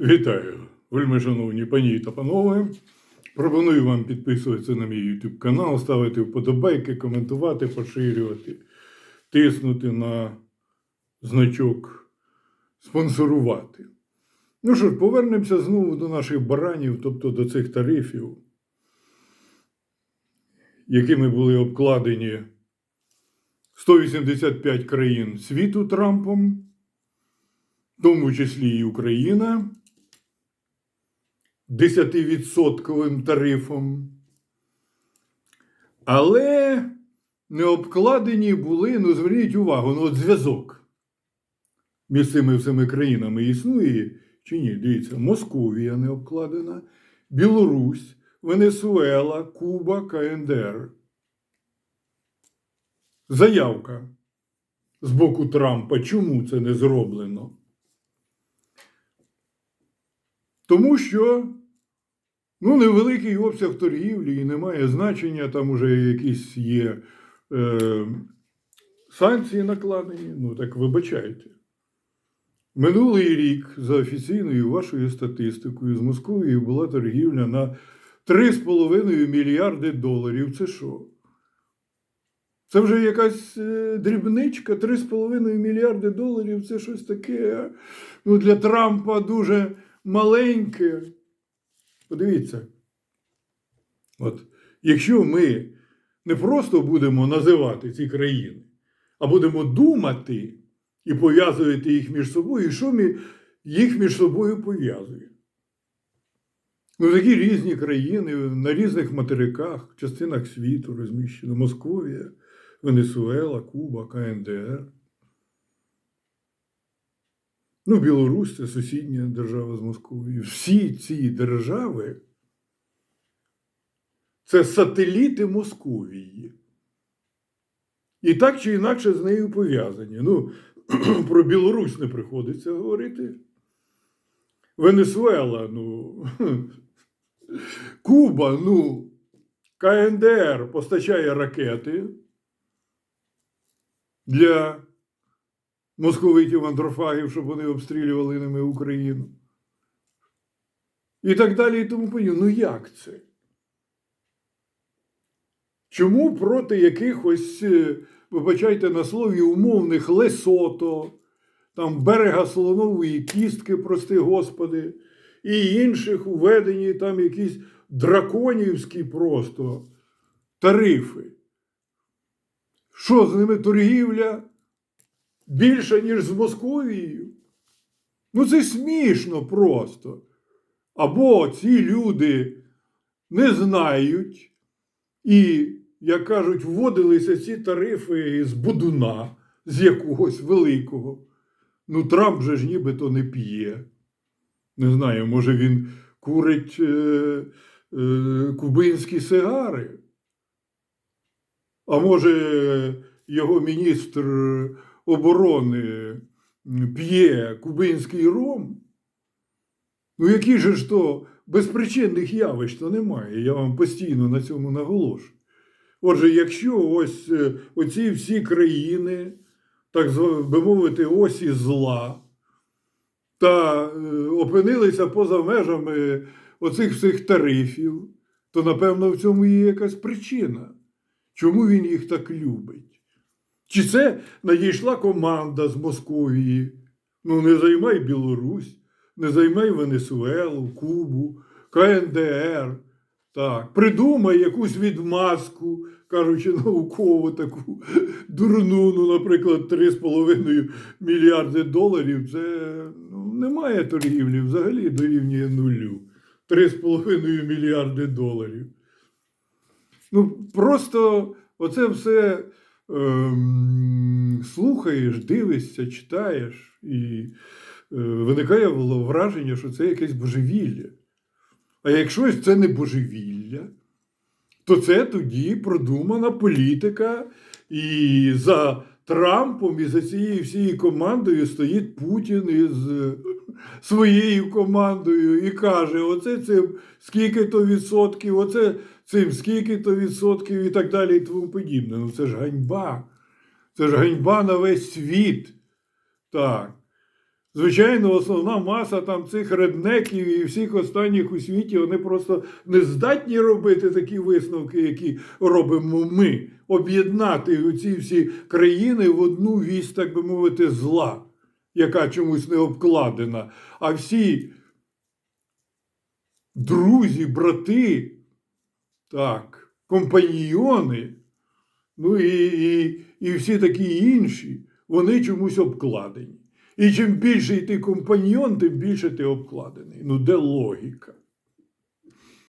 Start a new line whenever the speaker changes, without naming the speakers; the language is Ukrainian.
Вітаю, вельми шановні пані та панове. Пропоную вам підписуватися на мій YouTube канал, ставити вподобайки, коментувати, поширювати, тиснути на значок спонсорувати. Ну що ж, повернемося знову до наших баранів, тобто до цих тарифів, якими були обкладені 185 країн світу Трампом, в тому числі і Україна. 10% тарифом. Але не обкладені були, ну зверніть увагу, ну от зв'язок між цими всіми країнами існує чи ні? Дивіться, Московія не обкладена, Білорусь, Венесуела, Куба, КНДР. Заявка з боку Трампа. Чому це не зроблено? Тому що ну, невеликий обсяг торгівлі і немає значення, там уже якісь є е, санкції накладені. Ну так вибачайте. Минулий рік, за офіційною вашою статистикою, з Московією була торгівля на 3,5 мільярди доларів. Це що? Це вже якась е, дрібничка, 3,5 мільярди доларів це щось таке. Ну, для Трампа дуже маленьке. Подивіться. От, якщо ми не просто будемо називати ці країни, а будемо думати і пов'язувати їх між собою, і що ми їх між собою пов'язує? Ну, такі різні країни на різних материках, частинах світу розміщено Московія, Венесуела, Куба, КНДР. Ну, Білорусь це сусідня держава з Московією. Всі ці держави це сателіти Московії. І так чи інакше з нею пов'язані. Ну, про Білорусь не приходиться говорити. Венесуела, ну, Куба, ну, КНДР постачає ракети для московитів андрофагів, щоб вони обстрілювали ними Україну. І так далі, і тому подібне. Ну як це? Чому проти якихось, е, вибачайте на слові, умовних Лесото, там берега Солонової кістки, прости Господи, і інших уведені там якісь драконівські просто тарифи? Що з ними торгівля? Більше, ніж з Московією. Ну, це смішно просто. Або ці люди не знають і, як кажуть, вводилися ці тарифи з будуна, з якогось великого. Ну, Трамп же ж нібито не п'є. Не знаю, може він курить е, е, кубинські сигари. А може, його міністр оборони п'є кубинський ром, ну які же ж то безпричинних явищ то немає. Я вам постійно на цьому наголошую. Отже, якщо ось е, оці всі країни, так би мовити, осі зла, та е, опинилися поза межами оцих всіх тарифів, то напевно в цьому є якась причина, чому він їх так любить. Чи це надійшла команда з Московії? Ну, не займай Білорусь, не займай Венесуелу, Кубу, КНДР. Так, придумай якусь відмазку, кажучи, науково таку дурну, ну, наприклад, 3,5 мільярди доларів. Це ну, немає торгівлі взагалі дорівнює нулю. 3,5 мільярди доларів. Ну, просто оце все ем, слухаєш, дивишся, читаєш, і е, виникає враження, що це якесь божевілля. А якщо це не божевілля, то це тоді продумана політика, і за Трампом і за цією всією командою стоїть Путін із своєю командою і каже: оце цим скільки-то відсотків, оце цим скільки-то відсотків і так далі, і тому подібне. Ну це ж ганьба. Це ж ганьба на весь світ. Так. Звичайно, основна маса там цих реднеків і всіх останніх у світі, вони просто не здатні робити такі висновки, які робимо ми, об'єднати ці всі країни в одну вісь, так би мовити, зла, яка чомусь не обкладена. А всі друзі, брати, так, компаньйони, ну і, і, і всі такі інші, вони чомусь обкладені. І чим більший ти компаньйон, тим більше ти обкладений. Ну де логіка?